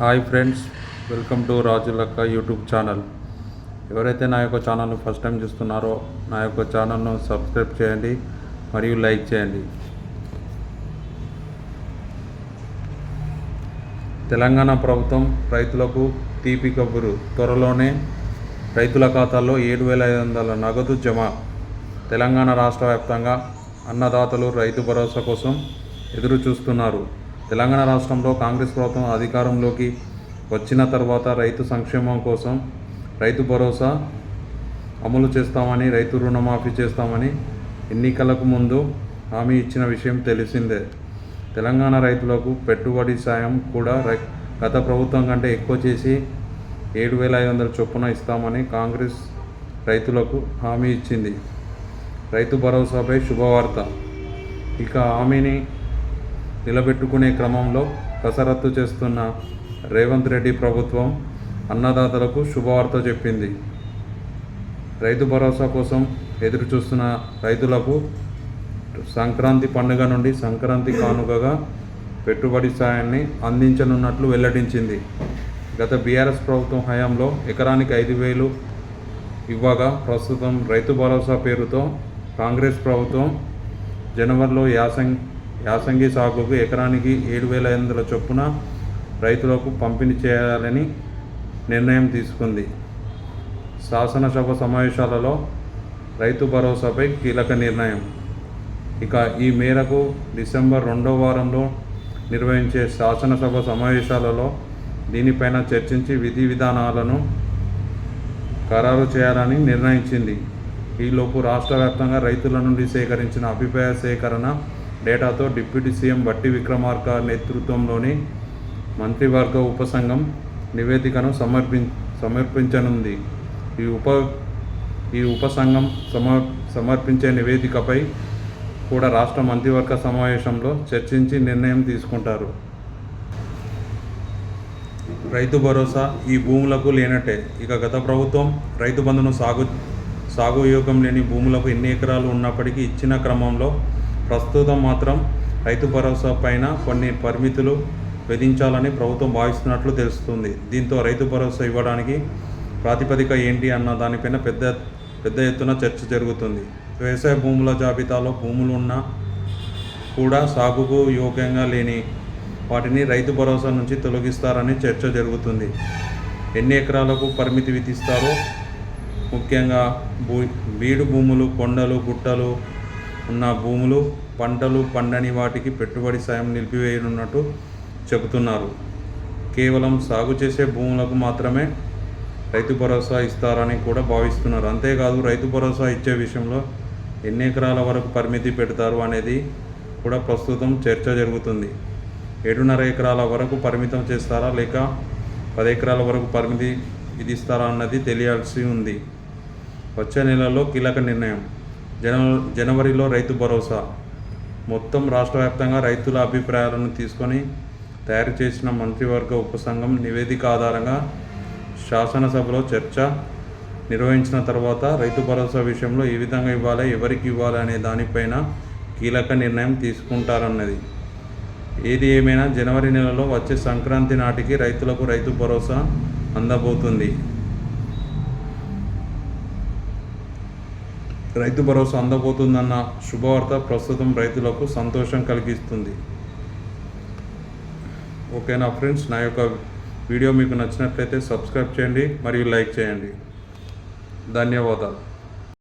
Hi friends welcome to Rajulakka YouTube channel. ఎవరైతే నా యొక్క ఛానల్ను ఫస్ట్ టైం చూస్తున్నారో నా యొక్క ఛానల్ను సబ్స్క్రైబ్ చేయండి మరియు లైక్ చేయండి. తెలంగాణ ప్రభుత్వం రైతులకు తీపి కబురు త్వరలోనే రైతుల ఖాతాల్లో ఏడు వేల ఐదు వందల నగదు జమ. తెలంగాణ రాష్ట్ర వ్యాప్తంగా అన్నదాతలు రైతు భరోసా కోసం ఎదురు చూస్తున్నారు తెలంగాణ రాష్ట్రంలో కాంగ్రెస్ ప్రభుత్వం అధికారంలోకి వచ్చిన తర్వాత రైతు సంక్షేమం కోసం రైతు భరోసా అమలు చేస్తామని రైతు రుణమాఫీ చేస్తామని ఎన్నికలకు ముందు హామీ ఇచ్చిన విషయం తెలిసిందే. తెలంగాణ రైతులకు పెట్టుబడి సాయం కూడా రై- గత ప్రభుత్వం కంటే ఎక్కువ చేసి ఏడు వేల ఐదు వందల చొప్పున ఇస్తామని కాంగ్రెస్ రైతులకు హామీ ఇచ్చింది. రైతు భరోసాపై శుభవార్త. ఇక హామీని నిలబెట్టుకునే క్రమంలో కసరత్తు చేస్తున్న రేవంత్ రెడ్డి ప్రభుత్వం అన్నదాతలకు శుభవార్త చెప్పింది. రైతు భరోసా కోసం ఎదురు చూస్తున్న రైతులకు సంక్రాంతి పండుగ నుండి సంక్రాంతి కానుకగా పెట్టుబడి సాయాన్ని అందించనున్నట్లు వెల్లడించింది. గత బీఆర్ఎస్ ప్రభుత్వం హయాంలో ఎకరానికి ఐదు వేలు ఇవ్వగా ప్రస్తుతం రైతు భరోసా పేరుతో కాంగ్రెస్ ప్రభుత్వం జనవరిలో యాసంగ్ యాసంగి సాగుకు ఎకరానికి ఏడు వేల ఐదు వందల చొప్పున రైతులకు పంపిణీ చేయాలని నిర్ణయం తీసుకుంది. శాసనసభ సమావేశాలలో రైతు భరోసాపై కీలక నిర్ణయం. ఇక ఈ మేరకు డిసెంబర్ రెండో వారంలో నిర్వహించే శాసనసభ సమావేశాలలో దీనిపైన చర్చించి విధి విధానాలను ఖరారు చేయాలని నిర్ణయించింది. ఈలోపు రాష్ట్ర వ్యాప్తంగా రైతుల నుండి సేకరించిన అభిప్రాయ సేకరణ డేటాతో డిప్యూటీ సీఎం బట్టి విక్రమార్క నేతృత్వంలోని మంత్రివర్గ ఉపసంఘం నివేదికను సమర్పి సమర్పించనుంది. ఈ ఉప ఈ ఉపసంఘం సమర్ సమర్పించే నివేదికపై కూడా రాష్ట్ర మంత్రివర్గ సమావేశంలో చర్చించి నిర్ణయం తీసుకుంటారు. రైతు భరోసా ఈ భూములకు లేనట్టే. ఇక గత ప్రభుత్వం రైతు బంధును సాగు సాగు యోగం లేని భూములకు ఎన్ని ఎకరాలు ఉన్నప్పటికీ ఇచ్చిన క్రమంలో ప్రస్తుతం మాత్రం రైతు భరోసా పైన కొన్ని పరిమితులు విధించాలని ప్రభుత్వం భావిస్తున్నట్లు తెలుస్తుంది. దీంతో రైతు భరోసా ఇవ్వడానికి ప్రాతిపదిక ఏంటి అన్న దానిపైన పెద్ద పెద్ద ఎత్తున చర్చ జరుగుతుంది. వ్యవసాయ భూముల జాబితాలో భూములు ఉన్నా కూడా సాగుకు యోగ్యంగా లేని వాటిని రైతు భరోసా నుంచి తొలగిస్తారని చర్చ జరుగుతుంది. ఎన్ని ఎకరాలకు పరిమితి విధిస్తారో ముఖ్యంగా భూ బీడు భూములు కొండలు గుట్టలు ఉన్న భూములు పంటలు పండని వాటికి పెట్టుబడి సాయం నిలిపివేయనున్నట్టు చెబుతున్నారు. కేవలం సాగు చేసే భూములకు మాత్రమే రైతు భరోసా ఇస్తారని కూడా భావిస్తున్నారు. అంతేకాదు రైతు భరోసా ఇచ్చే విషయంలో ఎన్ని ఎకరాల వరకు పరిమితి పెడతారు అనేది కూడా ప్రస్తుతం చర్చ జరుగుతుంది. ఏడున్నర ఎకరాల వరకు పరిమితం చేస్తారా లేక పది ఎకరాల వరకు పరిమితి విధిస్తారా అన్నది తెలియాల్సి ఉంది. వచ్చే నెలలో కీలక నిర్ణయం. జన జనవరిలో రైతు భరోసా. మొత్తం రాష్ట్ర వ్యాప్తంగా రైతుల అభిప్రాయాలను తీసుకొని తయారు చేసిన మంత్రివర్గ ఉపసంఘం నివేదిక ఆధారంగా శాసనసభలో చర్చ నిర్వహించిన తర్వాత రైతు భరోసా విషయంలో ఏ విధంగా ఇవ్వాలి ఎవరికి ఇవ్వాలి అనే దానిపైన కీలక నిర్ణయం తీసుకుంటారన్నది. ఏది ఏమైనా జనవరి నెలలో వచ్చే సంక్రాంతి నాటికి రైతులకు రైతు భరోసా అందబోతుంది. రైతు భరోసా అందబోతుందన్న శుభవార్త ప్రస్తుతం రైతులకు సంతోషం కలిగిస్తుంది. ఓకేనా ఫ్రెండ్స్? నా యొక్క వీడియో మీకు నచ్చినట్లయితే సబ్స్క్రైబ్ చేయండి మరియు లైక్ చేయండి. ధన్యవాదాలు.